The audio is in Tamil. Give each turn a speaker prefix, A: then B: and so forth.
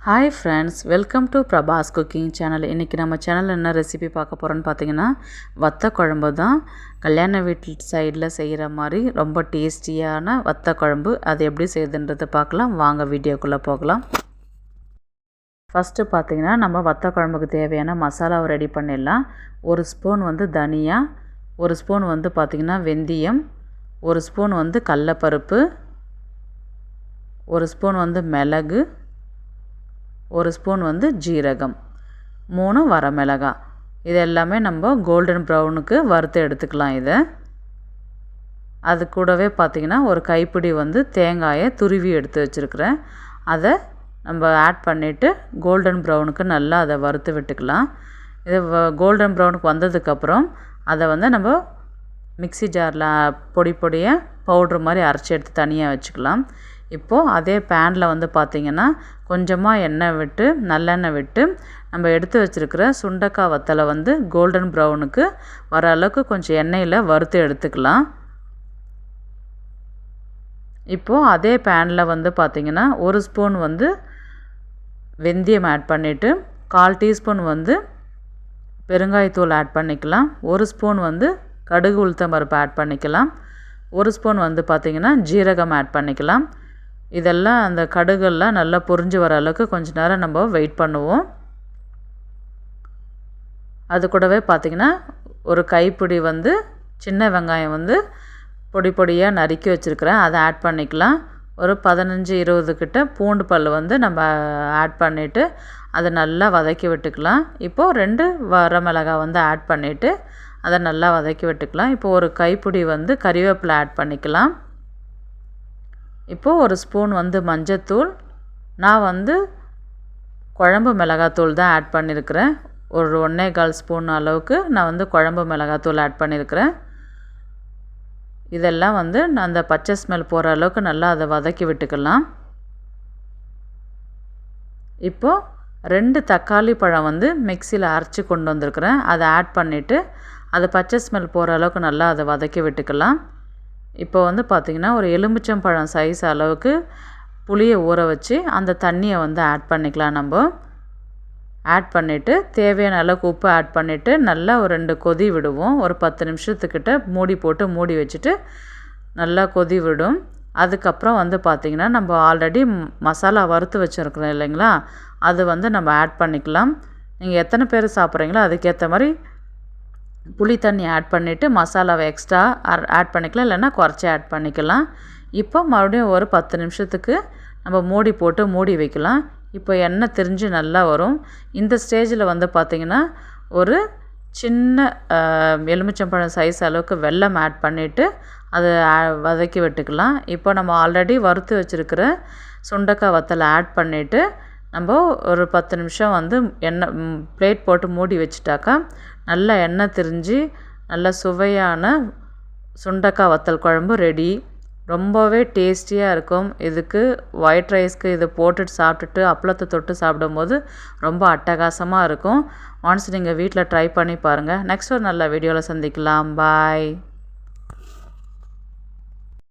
A: Hi friends welcome to Prabhas cooking channel இன்றைக்கி நம்ம சேனலில் என்ன ரெசிபி பார்க்க போகிறோன்னு பார்த்தீங்கன்னா வத்த குழம்பு தான். கல்யாண வீட்டு சைடில் செய்கிற மாதிரி ரொம்ப டேஸ்டியான வத்த குழம்பு. அது எப்படி செய்யுதுன்றதை பார்க்கலாம். வாங்க வீடியோக்குள்ளே போகலாம். ஃபஸ்ட்டு பார்த்தீங்கன்னா நம்ம வத்த குழம்புக்கு தேவையான மசாலாவை ரெடி பண்ணிடலாம். ஒரு ஸ்பூன் வந்து தனியா ஒரு ஸ்பூன் வந்து பார்த்திங்கன்னா வெந்தயம் ஒரு ஸ்பூன் வந்து கடலப்பருப்பு ஒரு ஸ்பூன் வந்து மிளகு ஒரு ஸ்பூன் வந்து ஜீரகம் மூணு வரமிளகா. இது எல்லாமே நம்ம கோல்டன் ப்ரௌனுக்கு வறுத்து எடுத்துக்கலாம் இதை. அது கூடவே பார்த்திங்கன்னா ஒரு கைப்பிடி வந்து தேங்காயை துருவி எடுத்து வச்சுருக்குறேன். அதை நம்ம ஆட் பண்ணிவிட்டு கோல்டன் ப்ரௌனுக்கு நல்லா அதை வறுத்து விட்டுக்கலாம். இது கோல்டன் ப்ரௌனுக்கு வந்ததுக்கப்புறம் அதை வந்து நம்ம மிக்சி ஜாரில் பொடி பொடியாக பவுட்ரு மாதிரி அரைச்சி எடுத்து தனியாக வச்சுக்கலாம். இப்போது அதே பேனில் வந்து பார்த்திங்கன்னா கொஞ்சமாக எண்ணெய் விட்டு நல்லெண்ணெய் விட்டு நம்ம எடுத்து வச்சுருக்கிற சுண்டக்காய் வத்தலை வந்து கோல்டன் ப்ரௌனுக்கு வர அளவுக்கு கொஞ்சம் எண்ணெயில் வறுத்து எடுத்துக்கலாம். இப்போது அதே பேனில் வந்து பார்த்திங்கன்னா ஒரு ஸ்பூன் வந்து வெந்தயம் ஆட் பண்ணிவிட்டு கால் டீஸ்பூன் வந்து பெருங்காயத்தூள் ஆட் பண்ணிக்கலாம். ஒரு ஸ்பூன் வந்து கடுகு உளுத்தம் பருப்பு ஆட் பண்ணிக்கலாம். ஒரு ஸ்பூன் வந்து பார்த்திங்கன்னா ஜீரகம் ஆட் பண்ணிக்கலாம். இதெல்லாம் அந்த கடுகெல்லாம் நல்லா பொரிஞ்சு வர அளவுக்கு கொஞ்ச நேரம் நம்ம வெயிட் பண்ணுவோம். அது கூடவே பார்த்திங்கன்னா ஒரு கைப்பிடி வந்து சின்ன வெங்காயம் வந்து பொடி பொடியாக நறுக்கி வச்சுருக்கிறேன். அதை ஆட் பண்ணிக்கலாம். ஒரு பதினஞ்சு இருபது கிட்ட பூண்டு பல் வந்து நம்ம ஆட் பண்ணிவிட்டு அதை நல்லா வதக்கி விட்டுக்கலாம். இப்போது ரெண்டு வரமிளகாய் வந்து ஆட் பண்ணிவிட்டு அதை நல்லா வதக்கி விட்டுக்கலாம். இப்போ ஒரு கைப்பிடி வந்து கறிவேப்பிலை ஆட் பண்ணிக்கலாம். இப்போது ஒரு ஸ்பூன் வந்து மஞ்சத்தூள். நான் வந்து குழம்பு மிளகாத்தூள் தான் ஆட் பண்ணியிருக்கிறேன் ஒரு ஒன்றே கால் ஸ்பூன் அளவுக்கு நான் வந்து குழம்பு மிளகாத்தூள் ஆட் பண்ணியிருக்கிறேன் இதெல்லாம் வந்து அந்த பச்சை ஸ்மெல் போகிற அளவுக்கு நல்லா அதை வதக்கி விட்டுக்கலாம். இப்போது ரெண்டு தக்காளி பழம் வந்து மிக்சியில் அரைச்சி கொண்டு வந்திருக்கிறேன். அதை ஆட் பண்ணிவிட்டு அது பச்சை ஸ்மெல் போகிற அளவுக்கு நல்லா அதை வதக்கி விட்டுக்கலாம். இப்போ வந்து பார்த்திங்கன்னா ஒரு எலுமிச்சம்பழம் சைஸ் அளவுக்கு புளியை ஊற வச்சு அந்த தண்ணியை வந்து ஆட் பண்ணிக்கலாம் நம்ம. ஆட் பண்ணிவிட்டு தேவையான அளவுக்கு உப்பு ஆட் பண்ணிவிட்டு நல்லா ஒரு ரெண்டு கொதி விடுவோம். ஒரு பத்து நிமிஷத்துக்கிட்ட மூடி போட்டு மூடி வச்சுட்டு நல்லா கொதி விடும். அதுக்கப்புறம் வந்து பார்த்திங்கன்னா நம்ம ஆல்ரெடி மசாலா வறுத்து வச்சுருக்குறோம் இல்லைங்களா? அது வந்து நம்ம ஆட் பண்ணிக்கலாம். நீங்கள் எத்தனை பேர் சாப்பிட்றீங்களோ அதுக்கேற்ற மாதிரி புளி தண்ணி ஆட் பண்ணிவிட்டு மசாலாவை எக்ஸ்ட்ரா ஆட் பண்ணிக்கலாம் இல்லைன்னா குறைச்சி ஆட் பண்ணிக்கலாம். இப்போ மறுபடியும் ஒரு பத்து நிமிஷத்துக்கு நம்ம மூடி போட்டு மூடி வைக்கலாம். இப்போ எண்ணெய் திரிஞ்சு நல்லா வரும். இந்த ஸ்டேஜில் வந்து பார்த்திங்கன்னா ஒரு சின்ன எலுமிச்சம்பழம் சைஸ் அளவுக்கு வெல்லம் ஆட் பண்ணிவிட்டு அதை வதக்கி விட்டுக்கலாம். இப்போ நம்ம ஆல்ரெடி வறுத்து வச்சுருக்கிற சுண்டக்காய் வத்தலை ஆட் பண்ணிவிட்டு நம்ம ஒரு பத்து நிமிஷம் வந்து எண்ணெய் பிளேட் போட்டு மூடி வச்சுட்டாக்கா நல்லா எண்ணெய் திரிஞ்சு நல்ல சுவையான சுண்டக்காய் வத்தல் குழம்பு ரெடி ரொம்பவே டேஸ்டியாக இருக்கும். இதுக்கு ஒயிட் ரைஸ்க்கு இதை போட்டுட்டு சாப்பிட்டுட்டு அப்பளத்தை தொட்டு சாப்பிடும்போது ரொம்ப அட்டகாசமாக இருக்கும். ஒன்ஸ் நீங்கள் வீட்டில் ட்ரை பண்ணி பாருங்கள் நெக்ஸ்ட் ஒரு நல்ல வீடியோவில் சந்திக்கலாம். பாய்